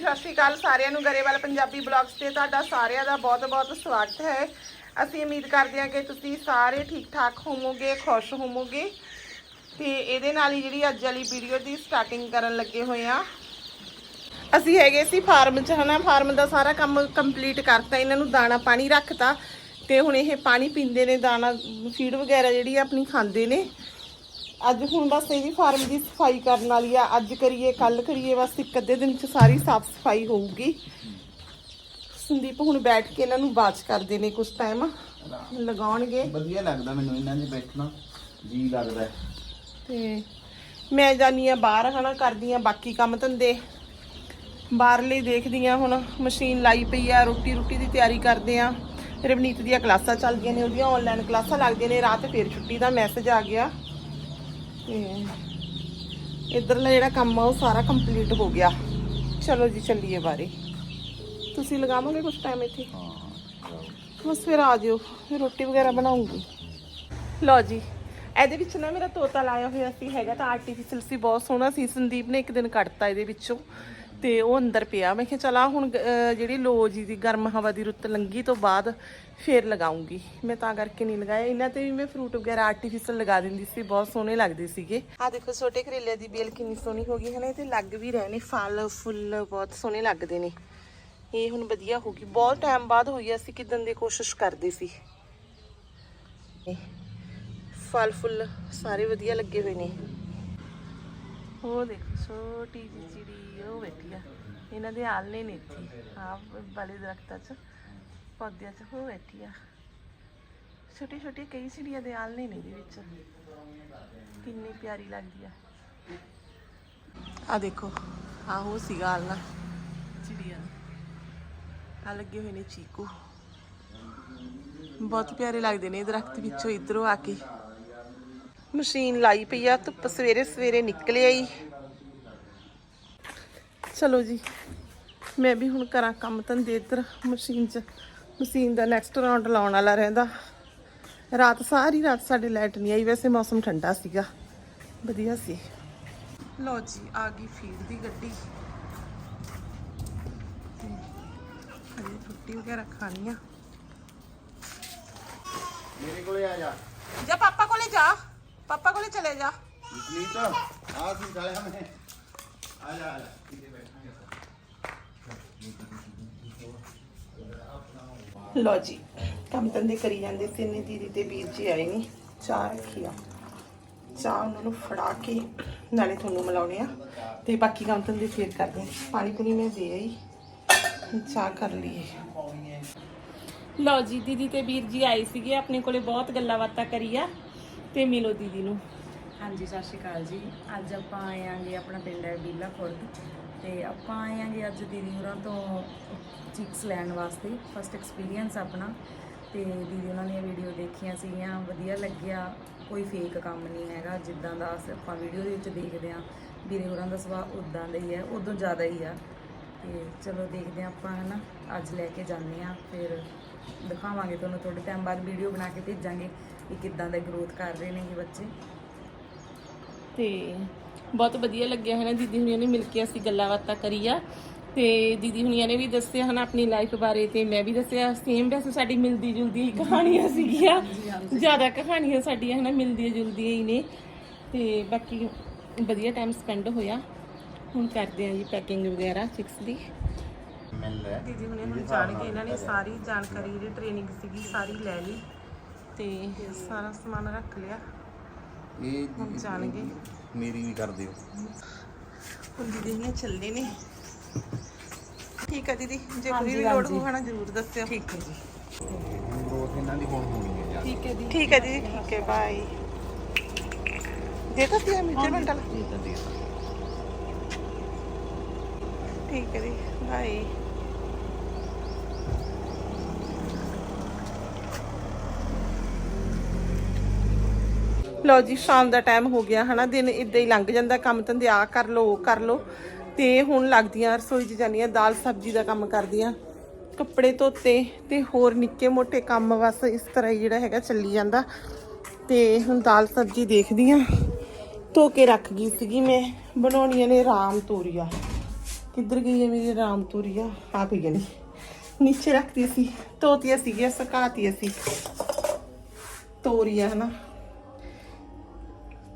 ਸਤਿ ਸ਼੍ਰੀ ਅਕਾਲ ਸਾਰਿਆਂ ਨੂੰ ਗਰੇਵਾਲ ਪੰਜਾਬੀ ਬਲੌਗਸ ਤੇ ਤੁਹਾਡਾ ਸਾਰਿਆਂ ਦਾ ਬਹੁਤ-ਬਹੁਤ ਸਵਾਗਤ ਹੈ। ਅਸੀਂ ਉਮੀਦ ਕਰਦੇ ਹਾਂ ਕਿ ਤੁਸੀਂ ਸਾਰੇ ਠੀਕ-ਠਾਕ ਹੋਵੋਗੇ, ਖੁਸ਼ ਹੋਵੋਗੇ। ਤੇ ਇਹਦੇ ਨਾਲ ਹੀ ਜਿਹੜੀ ਅੱਜ ਵਾਲੀ ਵੀਡੀਓ ਦੀ ਸਟਾਰਟਿੰਗ ਕਰਨ ਲੱਗੇ ਹੋਏ ਆ ਅਸੀਂ ਹੈਗੇ ਸੀ ਫਾਰਮ 'ਚ, ਹਨਾ? ਫਾਰਮ ਦਾ ਸਾਰਾ ਕੰਮ ਕੰਪਲੀਟ ਕਰਤਾ, ਇਹਨਾਂ ਨੂੰ ਦਾਣਾ ਪਾਣੀ ਰੱਖਤਾ। ਤੇ ਹੁਣ ਇਹ ਪਾਣੀ ਪੀਂਦੇ ਨੇ, ਦਾਣਾ ਫੀਡ ਵਗੈਰਾ ਜਿਹੜੀ ਆਪਣੀ ਖਾਂਦੇ ਨੇ। ਅੱਜ ਹੁਣ ਬਸ ਇਹਦੀ ਫਾਰਮ ਦੀ ਸਫ਼ਾਈ ਕਰਨ ਵਾਲੀ ਆ। ਅੱਜ ਕਰੀਏ ਕੱਲ ਕਰੀਏ ਬਸ ਇੱਕ ਅੱਧੇ ਦਿਨ 'ਚ ਸਾਰੀ ਸਾਫ਼ ਸਫ਼ਾਈ ਹੋਊਗੀ। ਸੰਦੀਪ ਹੁਣ ਬੈਠ ਕੇ ਇਹਨਾਂ ਨੂੰ ਬਾਚ ਕਰਦੇ ਨੇ ਕੁਝ ਟਾਈਮ ਲਗਾਉਣਗੇ। ਵਧੀਆ ਲੱਗਦਾ ਮੈਨੂੰ ਇਹਨਾਂ ਦੇ ਬੈਠਣਾ। ਜੀ ਲੱਗਦਾ। ਤੇ ਮੈਂ ਜਾਨੀ ਆ ਬਾਹਰ ਹਨਾ ਕਰਦੀ ਆ ਬਾਕੀ ਕੰਮ ਧੰਦੇ। ਬਾਹਰਲੇ ਦੇਖਦੀ ਆ ਹੁਣ ਮਸ਼ੀਨ ਲਾਈ ਪਈ ਆ ਰੋਟੀ ਰੋਟੀ ਦੀ ਤਿਆਰੀ ਕਰਦੇ ਆ। ਰਵਨੀਤ ਦੀਆਂ ਕਲਾਸਾਂ ਚੱਲਦੀਆਂ ਨੇ ਉਹਦੀਆਂ ਆਨਲਾਈਨ ਕਲਾਸਾਂ ਲੱਗਦੀਆਂ ਨੇ। ਰਾਤ ਫੇਰ ਛੁੱਟੀ ਦਾ ਮੈਸੇਜ ਆ ਗਿਆ। ਤੇ ਇਧਰਲਾ ਜਿਹੜਾ ਕੰਮ ਆ ਉਹ ਸਾਰਾ ਕੰਪਲੀਟ ਹੋ ਗਿਆ। ਚਲੋ ਜੀ ਚੱਲੀਏ ਬਾਰੇ। ਤੁਸੀਂ ਲਗਾਵੋਗੇ ਕੁਝ ਟਾਈਮ ਇੱਥੇ? ਬਸ ਫਿਰ ਆ ਜਿਓ ਫਿਰ ਰੋਟੀ ਵਗੈਰਾ ਬਣਾਉਂਗੀ। ਲਓ ਜੀ ਇਹਦੇ ਵਿੱਚ ਨਾ ਮੇਰਾ ਤੋਤਾ ਲਾਇਆ ਹੋਇਆ ਸੀ ਹੈਗਾ ਤਾਂ ਆਰਟੀਫੀਸ਼ਲ ਸੀ ਬਹੁਤ ਸੋਹਣਾ ਸੀ। ਸੰਦੀਪ ਨੇ ਇੱਕ ਦਿਨ ਕੱਢਤਾ ਇਹਦੇ ਵਿੱਚੋਂ। ਤੇ ਉਹ ਅੰਦਰ ਪਿਆ। ਮੈਂ ਕਿਹਾ, ਚਲਾ ਹੁਣ ਜਿਹੜੀ ਲੋ ਜੀ ਦੀ ਗਰਮ ਹਵਾ ਦੀ ਰੁੱਤ ਲੰਗੀ ਤੋਂ ਬਾਅਦ ਫੇਰ ਲਗਾਉਂਗੀ। ਮੈਂ ਤਾਂ ਕਰਕੇ ਨਹੀਂ ਲਗਾਇਆ। ਇਹਨਾਂ ਤੇ ਵੀ ਮੈਂ ਫਰੂਟ ਵਗੈਰਾ ਆਰਟੀਫੀਸ਼ਲ ਲਗਾ ਦਿੰਦੀ ਸੀ, ਬਹੁਤ ਸੋਹਣੇ ਲੱਗਦੇ ਸੀਗੇ। ਆ ਦੇਖੋ, ਛੋਟੇ ਕਰੇਲੇ ਦੀ ਬੇਲ ਕਿੰਨੀ ਸੋਹਣੀ ਹੋ ਗਈ। ਹੈ ਨਾ ਇਹ ਤੇ ਲੱਗ ਵੀ ਰਹੇ ਨੇ, ਫਲ, ਫੁੱਲ ਬਹੁਤ ਸੋਹਣੇ ਲੱਗਦੇ ਨੇ। ਇਹ ਹੁਣ ਵਧੀਆ ਹੋ ਗਈ। ਬਹੁਤ ਟਾਈਮ ਬਾਅਦ ਹੋਈ ਅਸੀਂ ਕਿਦਨ ਦੀ ਕੋਸ਼ਿਸ਼ ਕਰਦੇ ਸੀ। ਫਲ, ਫੁੱਲ ਸਾਰੇ ਵਧੀਆ ਲੱਗੇ ਹੋਏ ਨੇ। ਉਹ ਦੇਖੋ, ਛੋਟੀ ਜਿਹੀ ਚਿੜੀ ਉਹ ਬੈਠੀ ਆ। ਇਹਨਾਂ ਦੇ ਆਲਣੇ ਨੇ ਇੱਥੇ। ਆ ਵਾਲੇ ਦਰਖਤਾਂ 'ਚ, ਪੌਦਿਆਂ 'ਚ ਉਹ ਬੈਠੀ ਆ। ਛੋਟੀ ਛੋਟੀ ਕਈ ਚਿੜੀਆਂ ਦੇ ਆਲਣੇ ਨੇ ਇਹਦੇ ਵਿੱਚ। ਕਿੰਨੀ ਪਿਆਰੀ ਲੱਗਦੀ ਆ। ਆ ਦੇਖੋ ਆ ਉਹ ਸੀਗਾ ਆਲਣਾ ਚਿੜੀਆਂ ਆ ਲੱਗੇ ਹੋਏ ਨੇ ਚੀਕੂ। ਬਹੁਤ ਪਿਆਰੇ ਲੱਗਦੇ ਨੇ ਦਰਖਤ ਵਿੱਚੋਂ ਇਧਰੋਂ ਆ ਕੇ। ਮਸ਼ੀਨ ਲਾਈ ਪਈ ਆ ਧੁੱਪ ਸਵੇਰੇ ਸਵੇਰੇ ਨਿਕਲ ਆਈ। ਚਲੋ ਜੀ ਮੈਂ ਵੀ ਹੁਣ ਕਰਾਂ ਕੰਮ ਧੰਦੇ ਇੱਧਰ ਮਸ਼ੀਨ 'ਚ। ਮਸ਼ੀਨ ਦਾ ਨੈਕਸਟ ਰਾਉਂਡ ਲਾਉਣ ਵਾਲਾ ਰਹਿੰਦਾ। ਰਾਤ ਸਾਰੀ ਰਾਤ ਸਾਡੇ ਲਾਈਟ ਨਹੀਂ ਆਈ ਵੈਸੇ ਮੌਸਮ ਠੰਡਾ ਸੀਗਾ। ਵਧੀਆ ਸੀ। ਲਓ ਜੀ ਆ ਗਈ ਫੀਡ ਦੀ ਗੱਡੀ। ਹਜੇ ਰੋਟੀ ਵਗੈਰਾ ਖਾਣੀ ਆ। ਮੇਰੇ ਕੋਲੇ ਆ ਜਾ। ਜਾ ਪਾਪਾ ਕੋਲੇ ਜਾ। ਪਾਪਾ ਕੋਲੇ ਚਲੇ ਜਾ। ਨੀਤ ਆ ਸੀ ਸਾਲਿਆ ਮੈਂ? ਆ ਜਾ ਆ ਜਾ ਇੱਥੇ ਬੈਠਾਂਗੇ ਲੋ ਜੀ ਕੰਮ ਧੰਦੇ ਕਰੀ ਜਾਂਦੇ ਸੀ ਨੇ ਦੀਦੀ ਤੇ ਵੀਰ ਜੀ ਆਏ ਨਹੀਂ ਚਾਹ ਰੱਖੀ ਆ। ਚਾਹ ਉਹਨਾਂ ਨੂੰ ਫੜਾ ਕੇ ਨਾਲੇ ਤੁਹਾਨੂੰ ਮਿਲਾਉਣੇ ਆ। ਤੇ ਬਾਕੀ ਕੰਮ ਧੰਦੇ ਫੇਰ ਕਰਦੇ ਪਾਣੀ ਪੁਣੀ ਮੈਂ ਦੇ ਆਈ ਚਾਹ ਕਰ ਲਈਏ। ਲਓ ਜੀ ਦੀਦੀ ਤੇ ਵੀਰ ਜੀ ਆਏ ਸੀਗੇ ਆਪਣੇ ਕੋਲੇ ਬਹੁਤ ਗੱਲਾਂ ਬਾਤਾਂ ਕਰੀ ਆ। ਤੇ ਮਿਲੋ ਦੀਦੀ ਨੂੰ। ਹਾਂਜੀ, ਸਤਿ ਸ਼੍ਰੀ ਅਕਾਲ ਜੀ। ਅੱਜ ਆਪਾਂ ਆਏ ਆਂਗੇ ਆਪਣਾ ਪਿੰਡ ਹੈ ਬੀਲਾ ਖੁਰਦ। ਤੇ ਆਪਾਂ ਆਏ ਆਂਗੇ ਅੱਜ ਦੀਦੀ ਹੋਰਾਂ ਤੋਂ ਚਿਕਸ ਲੈਣ ਵਾਸਤੇ। ਫਸਟ ਐਕਸਪੀਰੀਅੰਸ ਆਪਣਾ। ਤੇ ਦੀਦੀ ਉਹਨਾਂ ਨੇ ਵੀਡੀਓ ਦੇਖੀਆਂ ਸੀਗੀਆਂ, ਵਧੀਆ ਲੱਗਿਆ। ਕੋਈ ਫੇਕ ਕੰਮ ਨਹੀਂ ਹੈਗਾ। ਜਿੱਦਾਂ ਦਾ ਅਸੀਂ, ਆਪਾਂ ਵੀਡੀਓ ਦੇ ਵਿੱਚ ਦੇਖਦੇ ਆਂ, ਵੀਰੇ ਹੋਰਾਂ ਦਾ ਸੁਭਾਅ ਉਦਾਂ ਦਾ ਹੀ ਹੈ ਉਦੋਂ ਜ਼ਿਆਦਾ ਹੀ ਆ। ਤੇ ਚਲੋ ਦੇਖਦੇ ਆਂ ਆਪਾਂ, ਹਨਾ। ਅੱਜ ਲੈ ਕੇ ਜਾਂਦੇ ਆਂ, ਫਿਰ ਦਿਖਾਵਾਂਗੇ ਤੁਹਾਨੂੰ ਥੋੜੇ ਟਾਈਮ ਬਾਅਦ ਵੀਡੀਓ ਬਣਾ ਕੇ ਭੇਜਾਂਗੇ ਕਿ ਕਿੱਦਾਂ ਦਾ ਗਰੋਥ ਕਰ ਰਹੇ ਨੇ ਇਹ ਬੱਚੇ। ਤੇ ਬਹੁਤ ਵਧੀਆ ਲੱਗਿਆ ਹੈ ਨਾ ਦੀਦੀ ਹੁਣੀਆਂ ਨੇ ਮਿਲ ਕੇ ਅਸੀਂ ਗੱਲਾਂ ਬਾਤਾਂ ਕਰੀ ਆ ਤੇ ਦੀਦੀ ਹੁਣੀਆਂ ਨੇ ਵੀ ਦੱਸਿਆ ਹਨ ਆਪਣੀ ਲਾਈਫ ਬਾਰੇ ਤੇ ਮੈਂ ਵੀ ਦੱਸਿਆ ਸੇਮ ਵੈਸੇ ਸਾਡੀ ਮਿਲਦੀ ਜੁਲਦੀ ਹੀ ਕਹਾਣੀਆਂ ਸੀਗੀਆਂ। ਜ਼ਿਆਦਾ ਕਹਾਣੀਆਂ ਸਾਡੀਆਂ ਹੈ ਨਾ ਮਿਲਦੀਆਂ ਜੁਲਦੀਆਂ ਹੀ ਨੇ। ਤੇ ਬਾਕੀ ਵਧੀਆ ਟਾਈਮ ਸਪੈਂਡ ਹੋਇਆ। ਹੁਣ ਕਰਦੇ ਆ ਜੀ ਪੈਕਿੰਗ ਵਗੈਰਾ ਚਿਕਸ ਦੀ। ਮਿਲ ਲੈ ਦੀਦੀ ਹੁਣੇ ਹੁਣ ਜਾਣਗੇ ਇਹਨਾਂ ਨੇ ਸਾਰੀ ਜਾਣਕਾਰੀ ਜਿਹੜੀ ਟ੍ਰੇਨਿੰਗ ਸੀਗੀ ਸਾਰੀ ਲੈ ਲਈ ਤੇ ਸਾਰਾ ਸਮਾਨ ਰੱਖ ਲਿਆ। ਇਹ ਹੁਣ ਜਾਣਗੇ। ਮੇਰੀ ਵੀ ਕਰ ਦਿਓ। ਹੁਣ ਦੀਦੀ ਨੇ ਚੱਲੇ ਨੇ। ਠੀਕ ਹੈ ਦੀਦੀ ਜੇ ਕੋਈ ਵੀ ਲੋੜ ਹੋਣਾ ਜ਼ਰੂਰ ਦੱਸਿਓ। ਠੀਕ ਹੈ ਜੀ। ਗਰੋਥ ਇਹਨਾਂ ਦੀ ਹੁਣ ਹੋਣੀ ਹੈ ਯਾਰ। ਠੀਕ ਹੈ ਜੀ ਠੀਕ ਹੈ ਜੀ ਠੀਕ ਹੈ ਬਾਏ ਦੇ ਤਾ ਸੀ ਮਿੱਠੇ ਤਾ। ਠੀਕ ਹੈ ਜੀ ਬਾਏ ਲਓ ਜੀ, ਸ਼ਾਮ ਦਾ ਟਾਈਮ ਹੋ ਗਿਆ, ਹਨਾ? ਦਿਨ ਇਦਾਂ ਹੀ ਲੰਘ ਜਾਂਦਾ, ਕੰਮ ਧੰਦੇ ਆ ਕਰ ਲੋ ਉਹ ਕਰ ਲੋ ਤੇ ਹੁਣ ਲੱਗਦੀਆਂ ਰਸੋਈ 'ਚ ਜਾਂਦੀਆਂ, ਦਾਲ ਸਬਜ਼ੀ ਦਾ ਕੰਮ ਕਰਦੀਆਂ। ਕੱਪੜੇ ਧੋਤੇ ਤੇ ਹੋਰ ਨਿੱਕੇ ਮੋਟੇ ਕੰਮ ਬਸ ਇਸ ਤਰ੍ਹਾਂ ਹੀ ਜਿਹੜਾ ਹੈਗਾ ਚੱਲੀ ਜਾਂਦਾ। ਤੇ ਹੁਣ ਦਾਲ ਸਬਜ਼ੀ ਦੇਖਦੀ ਆ ਧੋ ਕੇ ਰੱਖ ਗਈ ਸੀਗੀ ਮੈਂ। ਬਣਾਉਣੀਆਂ ਨੇ ਰਾਮ ਤੋਰੀਆ। ਕਿੱਧਰ ਗਈ ਹੈ ਮੇਰੀ ਰਾਮ ਤੋਰੀਆ? ਆ ਪਈ ਗਈ ਨੀਚੇ ਰੱਖਤੀ ਸੀ। ਧੋਤੀਆਂ ਸੀਗੀਆਂ, ਸੁਕਾਤੀਆਂ ਸੀ। ਤੋਰੀਆ, ਹਨਾ?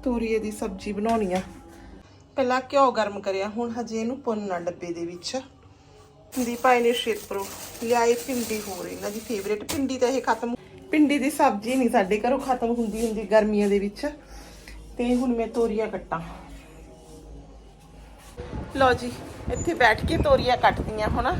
ਤੋਰੀਏ ਦੀ ਸਬਜ਼ੀ ਬਣਾਉਣੀ ਆ। ਪਹਿਲਾਂ ਘਿਓ ਗਰਮ ਕਰਿਆ, ਹੁਣ ਹਜੇ ਇਹਨੂੰ ਪੁੰਨਣਾ ਡੱਬੇ ਦੇ ਵਿੱਚ। ਦੀ ਪਾਈ ਨੇ ਸ਼ੇਪਰੋ ਲਿਆਏ ਭਿੰਡੀ ਹੋਰ, ਇਹਨਾਂ ਦੀ ਫੇਵਰੇਟ ਭਿੰਡੀ ਤਾਂ ਇਹ ਖਤਮ ਭਿੰਡੀ ਦੀ ਸਬਜ਼ੀ ਨਹੀਂ, ਸਾਡੇ ਘਰੋਂ ਖਤਮ ਹੁੰਦੀ ਹੁੰਦੀ ਗਰਮੀਆਂ ਦੇ ਵਿੱਚ। ਤੇ ਹੁਣ ਮੈਂ ਤੋਰੀਆਂ ਕੱਟਾਂ। ਲਓ ਜੀ, ਇੱਥੇ ਬੈਠ ਕੇ ਤੋਰੀਆਂ ਕੱਟਦੀਆਂ ਹੁਣ।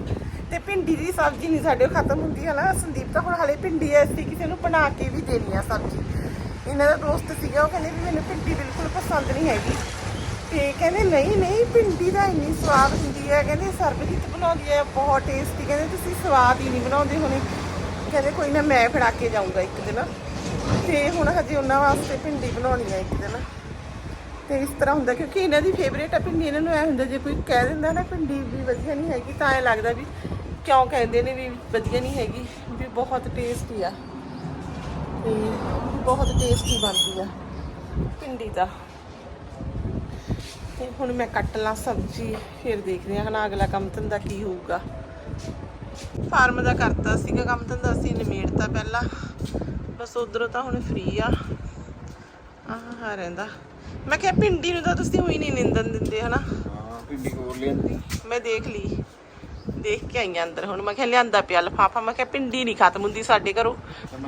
ਤੇ ਭਿੰਡੀ ਦੀ ਸਬਜ਼ੀ ਨਹੀਂ, ਸਾਡੇ ਖਤਮ ਹੁੰਦੀ ਹੈ ਨਾ। ਸੰਦੀਪ ਤਾਂ ਹੁਣ ਹਲੇ ਭਿੰਡੀ ਐਸੀ ਕਿਸੇ ਨੂੰ ਬਣਾ ਕੇ ਵੀ ਦੇਣੀ ਆ ਸਬਜ਼ੀ। ਇਹਨਾਂ ਦਾ ਦੋਸਤ ਸੀਗਾ, ਉਹ ਕਹਿੰਦੇ ਵੀ ਮੈਨੂੰ ਭਿੰਡੀ ਬਿਲਕੁਲ ਪਸੰਦ ਨਹੀਂ ਹੈਗੀ। ਤੇ ਕਹਿੰਦੇ, ਨਹੀਂ ਨਹੀਂ, ਭਿੰਡੀ ਦਾ ਇੰਨੀ ਸਵਾਦ ਹੁੰਦੀ ਹੈ। ਕਹਿੰਦੇ, ਸਰਬਜੀਤ ਬਣਾਉਂਦੀ ਹੈ, ਬਹੁਤ ਟੇਸਟੀ ਕਹਿੰਦੇ, ਤੁਸੀਂ ਸਵਾਦ ਹੀ ਨਹੀਂ ਬਣਾਉਂਦੇ ਹੋਣੇ। ਕਹਿੰਦੇ, ਕੋਈ ਨਾ, ਮੈਂ ਫੜਾ ਕੇ ਜਾਊਂਗਾ ਇੱਕ ਦਿਨ। ਤੇ ਹੁਣ ਹਜੇ ਉਹਨਾਂ ਵਾਸਤੇ ਭਿੰਡੀ ਬਣਾਉਣੀ ਹੈ ਇੱਕ ਦਿਨ। ਤੇ ਇਸ ਤਰ੍ਹਾਂ ਹੁੰਦਾ, ਕਿਉਂਕਿ ਇਹਨਾਂ ਦੀ ਫੇਵਰੇਟ ਆ ਭਿੰਡੀ। ਇਹਨਾਂ ਨੂੰ ਐ ਹੁੰਦਾ, ਜੇ ਕੋਈ ਕਹਿ ਦਿੰਦਾ ਨਾ, ਭਿੰਡੀ ਵੀ ਵਧੀਆ ਨਹੀਂ ਹੈਗੀ, ਤਾਂ ਐ ਲੱਗਦਾ ਵੀ ਕਿਉਂ ਕਹਿੰਦੇ ਨੇ ਵੀ ਵਧੀਆ ਨਹੀਂ ਹੈਗੀ, ਵੀ ਬਹੁਤ ਟੇਸਟੀ ਆ। ਤੇ ਬਹੁਤ ਟੇਸਟੀ ਬਣਦੀ ਆ ਭਿੰਡੀ ਦਾ। ਤੇ ਹੁਣ ਮੈਂ ਕੱਟ ਲਾਂ ਸਬਜ਼ੀ ਫਿਰ ਦੇਖਦੇ ਹਾਂ ਹਨਾ ਅਗਲਾ ਕੰਮ ਧੰਦਾ ਕੀ ਹੋਊਗਾ। ਫਾਰਮ ਦਾ ਕਰਤਾ ਸੀਗਾ ਕੰਮ ਧੰਦਾ ਅਸੀਂ ਨਿਮੇੜਤਾ ਪਹਿਲਾਂ। ਬਸ ਉਧਰੋਂ ਤਾਂ ਹੁਣ ਫ੍ਰੀ ਆ। ਆਹ ਹਾਂ ਰਹਿੰਦਾ। ਮੈਂ ਕਿਹਾ ਭਿੰਡੀ ਨੂੰ ਤਾਂ ਤੁਸੀਂ ਉਹੀ ਨਹੀਂ ਨਿੰਦਣ ਦਿੰਦੇ ਹਨਾ? ਹਾਂ ਪਿੰਡੀ ਕੋਲ ਲਿਆਂਦੀ। ਮੈਂ ਦੇਖ ਲਈ। ਦੇਖ ਕੇ ਆਈ ਅੰਦਰ। ਹੁਣ ਮੈਂ ਕਿਹਾ ਲਿਆਂਦਾ ਪਿਆ ਲਫਾਫਾ। ਮੈਂ ਕਿਹਾ ਭਿੰਡੀ ਨਹੀਂ ਖਤਮ ਹੁੰਦੀ ਸਾਡੇ ਘਰੋਂ।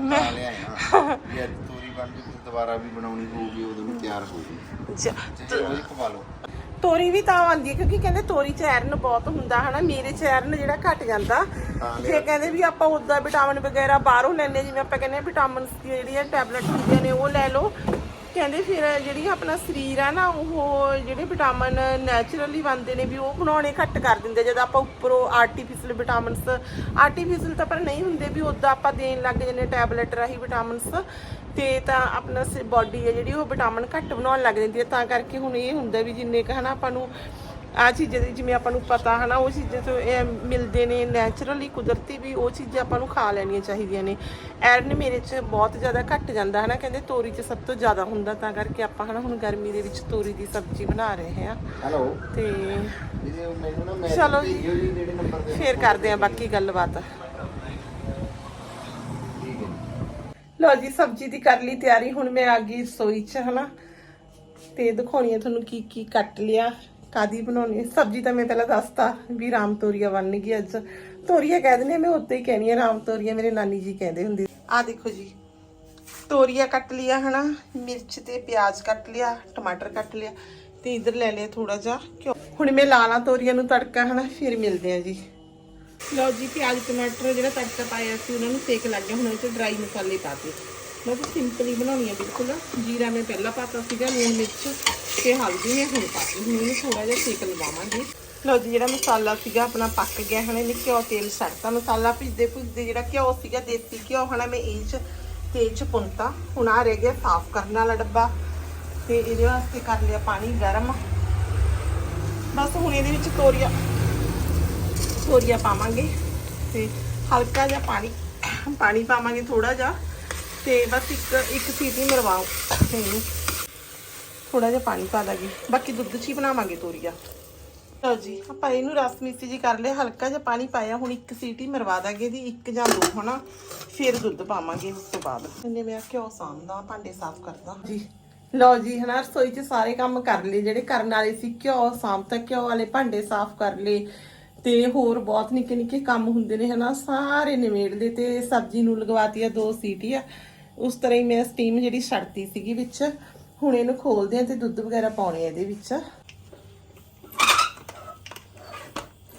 ਮੈਂ ਜੇ ਤੋਰੀ ਬਣ ਦੁਬਾਰਾ ਵੀ ਬਣਾਉਣੀ ਹੋਊਗੀ ਉਦੋਂ ਵੀ ਤਿਆਰ ਹੋਊਗੀ ਜ- ਤੇ ਉਹ ਖਵਾ ਲਓ। ਤੋਰੀ ਵੀ ਤਾਂ ਆਉਂਦੀ ਹੈ ਕਿਉਂਕਿ ਕਹਿੰਦੇ ਤੋਰੀ ਚ ਆਇਰਨ ਬਹੁਤ ਹੁੰਦਾ ਹਨਾ? ਮੇਰੇ ਚ ਆਇਰਨ ਜਿਹੜਾ ਘਟ ਜਾਂਦਾ। ਫਿਰ ਕਹਿੰਦੇ ਵੀ ਆਪਾਂ ਉਦਾਂ ਵਿਟਾਮਿਨ ਵਗੈਰਾ ਬਾਹਰੋਂ ਲੈਣੇ ਜਿਵੇਂ ਆਪਾਂ ਕਹਿੰਦੇ ਵਿਟਾਮਿਨਸ ਦੀ ਜਿਹੜੀਆਂ ਟੈਬਲੇਟ ਹੁੰਦੀਆਂ ਨੇ ਉਹ ਲੈ ਲਓ। ਕਹਿੰਦੇ ਫਿਰ ਜਿਹੜੀ ਆਪਣਾ ਸਰੀਰ ਆ ਨਾ, ਉਹ ਜਿਹੜੇ ਵਿਟਾਮਿਨ ਨੈਚੁਰਲੀ ਬਣਦੇ ਨੇ ਵੀ ਉਹ ਬਣਾਉਣੇ ਘੱਟ ਕਰ ਦਿੰਦੇ ਜਦ ਆਪਾਂ ਉੱਪਰੋਂ ਆਰਟੀਫੀਸ਼ੀਅਲ ਵਿਟਾਮਿਨਸ ਆਰਟੀਫੀਸ਼ੀਅਲ ਤਾਂ ਪਰ ਨਹੀਂ ਹੁੰਦੇ ਵੀ ਉਦਾਂ ਆਪਾਂ ਦੇਣ ਲੱਗ ਜਾਂਦੇ ਟੈਬਲੇਟ ਰਾਹੀਂ ਵਿਟਾਮਿਨਸ ਤੇ ਤਾਂ ਆਪਣਾ ਬਾਡੀ ਹੈ ਜਿਹੜੀ ਉਹ ਵਿਟਾਮਿਨ ਘੱਟ ਬਣਾਉਣ ਲੱਗ ਜਾਂਦੀ ਹੈ ਤਾਂ ਕਰਕੇ ਹੁਣ ਇਹ ਹੁੰਦਾ ਵੀ ਜਿੰਨੇ ਕ ਹਨਾ ਆਪਾਂ ਨੂੰ ਆ ਚੀਜ਼ਾਂ ਦੀ ਜਿਵੇਂ ਆਪਾਂ ਨੂੰ ਪਤਾ ਹਨਾ ਉਹ ਚੀਜ਼ਾਂ ਤੋਂ ਇਹ ਮਿਲਦੇ ਨੇ ਨੈਚੁਰਲੀ ਕੁਦਰਤੀ ਵੀ ਉਹ ਚੀਜ਼ਾਂ ਆਪਾਂ ਨੂੰ ਖਾ ਲੈਣੀਆਂ ਚਾਹੀਦੀਆਂ ਨੇ। ਆਇਰਨ ਮੇਰੇ 'ਚ ਬਹੁਤ ਜ਼ਿਆਦਾ ਘੱਟ ਜਾਂਦਾ ਹਨਾ ਕਹਿੰਦੇ ਤੋਰੀ 'ਚ ਸਭ ਤੋਂ ਜ਼ਿਆਦਾ ਹੁੰਦਾ ਤਾਂ ਕਰਕੇ ਆਪਾਂ ਹਨਾ ਹੁਣ ਗਰਮੀ ਦੇ ਵਿੱਚ ਤੋਰੀ ਦੀ ਸਬਜ਼ੀ ਬਣਾ ਰਹੇ ਹਾਂ। ਹੈਲੋ ਤੇ ਚਲੋ ਜੀ। ਫੇਰ ਕਰਦੇ ਹਾਂ ਬਾਕੀ ਗੱਲਬਾਤ। ਹੈ ਲਓ ਜੀ ਸਬਜ਼ੀ ਦੀ ਕਰ ਲਈ ਤਿਆਰੀ ਹੁਣ ਮੈਂ ਆ ਗਈ ਰਸੋਈ 'ਚ ਹਨਾ। ਤੇ ਦਿਖਾਉਣੀ ਆ ਤੁਹਾਨੂੰ ਕੀ ਕੀ ਕੱਟ ਲਿਆ। ਕਾਦੀ ਬਣਾਉਣੀ ਹੈ? ਸਬਜ਼ੀ ਤਾਂ ਮੈਂ ਪਹਿਲਾਂ ਦੱਸਤਾ ਵੀ ਰਾਮ ਤੋਰੀਆ ਬਣਨਗੀ ਅੱਜ। ਤੋਰੀਆ ਕਹਿ ਦਿੰਦੇ ਆ, ਮੈਂ ਉੱਤੇ ਹੀ ਕਹਿਣੀ ਆ ਰਾਮ ਤੋਰੀਆ ਮੇਰੇ ਨਾਨੀ ਜੀ ਕਹਿੰਦੇ ਹੁੰਦੇ ਆ ਦੇਖੋ ਜੀ ਤੋਰੀਆ ਕੱਟ ਲਿਆ ਹਨਾ ਮਿਰਚ ਤੇ ਪਿਆਜ਼ ਕੱਟ ਲਿਆ ਟਮਾਟਰ ਕੱਟ ਲਿਆ ਤੇ ਇਧਰ ਲੈ ਲਿਆ ਥੋੜਾ ਜਿਹਾ ਘਿਓ। ਹੁਣ ਮੈਂ ਲਾਣਾ ਤੋਰੀਆ ਨੂੰ ਤੜਕਾ ਹਨਾ ਫਿਰ ਮਿਲਦੇ ਆ ਜੀ। ਲਓ ਜੀ ਪਿਆਜ਼ ਟਮਾਟਰ ਜਿਹੜਾ ਤੜਕਾ ਪਾਇਆ ਸੀ ਉਹਨਾਂ ਨੂੰ ਸੇਕ ਲੱਗ ਗਿਆ ਹੁਣ ਇਹ ਚ ਡਰਾਈ ਮਸਾਲੇ ਪਾਤੇ ਮੈਂ ਤਾਂ ਸਿੰਪਲ ਹੀ ਬਣਾਉਣੀ ਆ ਬਿਲਕੁਲ। ਜੀਰਾ ਮੈਂ ਪਹਿਲਾਂ ਪਾਤਾ ਸੀਗਾ, ਲੂਣ ਮਿਰਚ ਤੇ ਹਲਦੀ ਮੈਂ ਹੁਣ ਪਾਤੀ ਹੁਣ ਇਹਨੂੰ ਥੋੜਾ ਜਿਹਾ ਸੇਕ ਲਵਾਵਾਂਗੇ। ਲਓ ਜੀ, ਜਿਹੜਾ ਮਸਾਲਾ ਸੀਗਾ ਆਪਣਾ ਪੱਕ ਗਿਆ ਹਣੇ ਇਹਨੇ ਘਿਓ ਤੇਲ ਛੱਡਤਾ। ਮਸਾਲਾ ਭਿੱਜਦੇ ਭੁੱਜਦੇ ਜਿਹੜਾ ਘਿਓ ਸੀਗਾ, ਦੇਸੀ ਘਿਓ ਹਣਾ ਮੈਂ ਇਹ ਚ ਤੇਲ ਚ ਪੁੰਤਾ ਹੁਣ ਆ ਰਹਿ ਗਿਆ ਸਾਫ਼ ਕਰਨ ਵਾਲਾ ਡੱਬਾ ਤੇ ਇਹਦੇ ਵਾਸਤੇ ਕਰ ਲਿਆ ਪਾਣੀ ਗਰਮ। ਬਸ ਹੁਣ ਇਹਦੇ ਵਿੱਚ ਤੋਰੀਆ ਤੋਰੀਆ ਪਾਵਾਂਗੇ ਤੇ ਹਲਕਾ ਜਿਹਾ ਪਾਣੀ ਪਾਣੀ ਪਾਵਾਂਗੇ ਥੋੜਾ ਜਿਹਾ। ਤੇ ਬਸ ਇੱਕ ਇੱਕ ਸੀਟੀ ਮਰਵਾਓ। ਇਹਨੂੰ ਥੋੜਾ ਜਿਹਾ ਪਾਣੀ ਪਾ ਦਾਂਗੇ। ਬਾਕੀ ਦੁੱਧ 'ਚ ਹੀ ਬਣਾਵਾਂਗੇ ਤੋਰੀਆ। ਲਓ ਜੀ। ਆਪਾਂ ਇਹਨੂੰ ਰਸ ਮਿੱਸੀ ਜੀ ਕਰ ਲਿਆ। ਹਲਕਾ ਜਿਹਾ ਪਾਣੀ ਪਾਇਆ। ਹੁਣ ਇੱਕ ਸੀਟੀ ਮਰਵਾ ਦਾਂਗੇ ਦੀ ਇੱਕ ਜਾਂ ਦੋ ਹਨਾ? ਫਿਰ ਦੁੱਧ ਪਾਵਾਂਗੇ ਉਸ ਤੋਂ ਬਾਅਦ। ਇਹਨੇ ਮੈਂ ਘਿਓ ਸਾਂਭਦਾ ਭਾਂਡੇ ਸਾਫ਼ ਕਰਦਾ ਜੀ। ਲਓ ਜੀ ਹਨਾ? ਰਸੋਈ 'ਚ ਸਾਰੇ ਕੰਮ ਕਰ ਲਏ। ਜਿਹੜੇ ਕਰਨ ਵਾਲੇ ਸੀ ਘਿਓ ਸਾਂਭਤਾ ਘਿਓ ਵਾਲੇ ਭਾਂਡੇ ਸਾਫ਼ ਕਰ ਲਏ। ਤੇ ਹੋਰ ਬਹੁਤ ਨਿੱਕੇ ਨਿੱਕੇ ਕੰਮ ਹੁੰਦੇ ਨੇ ਹਨਾ? ਸਾਰੇ ਨਿਮੇੜ ਲਏ ਤੇ ਸਬਜ਼ੀ ਨੂੰ ਲਗਵਾਤੀ ਆ ਦੋ ਸੀਟੀਆਂ ਉਸ ਤਰ੍ਹਾਂ ਹੀ ਮੈਂ ਸਟੀਮ ਜਿਹੜੀ ਛੱਡਤੀ ਸੀਗੀ ਵਿੱਚ, ਹੁਣ ਇਹਨੂੰ ਖੋਲਦੇ ਆ ਤੇ ਦੁੱਧ ਵਗੈਰਾ ਪਾਉਣੇ ਆ ਇਹਦੇ ਵਿੱਚ।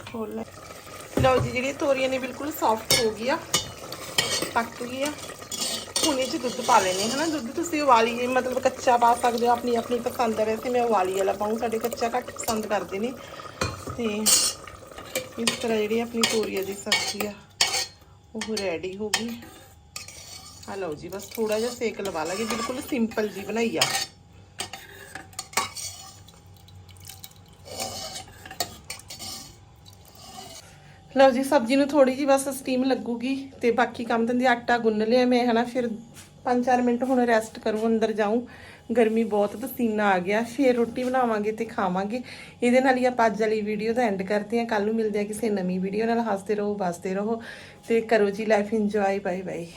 ਖੋਲ ਲੈ। ਲਓ ਜੀ ਜਿਹੜੀ ਤੋਰੀਆਂ ਨੇ ਬਿਲਕੁਲ ਸੌਫਟ ਹੋ ਗਈ ਆ ਪੱਕ ਗਈ ਆ ਹੁਣ ਇਹ ਚ ਦੁੱਧ ਪਾ ਲੈਣੇ ਹਨਾ? ਦੁੱਧ ਤੁਸੀਂ ਉਬਾਲੀ, ਮਤਲਬ ਕੱਚਾ ਪਾ ਸਕਦੇ ਹੋ, ਆਪਣੀ ਆਪਣੀ ਪਸੰਦ ਹੈ ਵੈਸੇ ਮੈਂ ਉਬਾਲੀ ਵਾਲਾ ਪਾਉਂ ਸਾਡੇ ਕੱਚਾ ਘੱਟ ਪਸੰਦ ਕਰਦੇ ਨੇ। ਤੇ ਇਸ ਤਰ੍ਹਾਂ ਜਿਹੜੀ ਆਪਣੀ ਤੋਰੀਆਂ ਦੀ ਸਬਜ਼ੀ ਆ, ਉਹ ਰੈਡੀ ਹੋ ਗਈ। ਆ ਲਓ ਜੀ, ਬਸ ਥੋੜਾ ਜਿਹਾ ਸੇਕ ਲਵਾ ਲਾਂਗੇ, ਬਿਲਕੁਲ ਸਿੰਪਲ ਜੀ ਬਣਾਈ ਆ। ਲਓ ਜੀ, ਸਬਜ਼ੀ ਨੂੰ ਥੋੜੀ ਜੀ ਬਸ ਸਟੀਮ ਲੱਗੂਗੀ ਤੇ ਬਾਕੀ ਕੰਮ ਧੰਦੇ ਆਟਾ ਗੁੰਨ ਲਿਆ ਮੈਂ, ਹਨਾ, ਫਿਰ 5-4 ਮਿੰਟ ਹੁਣ ਰੈਸਟ ਕਰੂੰ, ਅੰਦਰ ਜਾਊਂ। ਗਰਮੀ ਬਹੁਤ, ਪਸੀਨਾ ਆ ਗਿਆ, ਫੇਰ ਰੋਟੀ ਬਣਾਵਾਂਗੇ ਤੇ ਖਾਵਾਂਗੇ। ਇਹਦੇ ਨਾਲ ਹੀ ਆਪਾਂ ਅੱਜ ਵਾਲੀ ਵੀਡੀਓ ਦਾ ਐਂਡ ਕਰਦੇ ਹਾਂ। ਕੱਲ ਨੂੰ ਮਿਲਦੇ ਆ ਕਿਸੇ ਨਵੀਂ ਵੀਡੀਓ ਨਾਲ। ਹੱਸਦੇ ਰਹੋ ਬਸਦੇ ਰਹੋ ਤੇ ਕਰੋ ਜੀ ਲਾਈਫ ਇੰਜੋਏ ਬਾਏ ਬਾਏ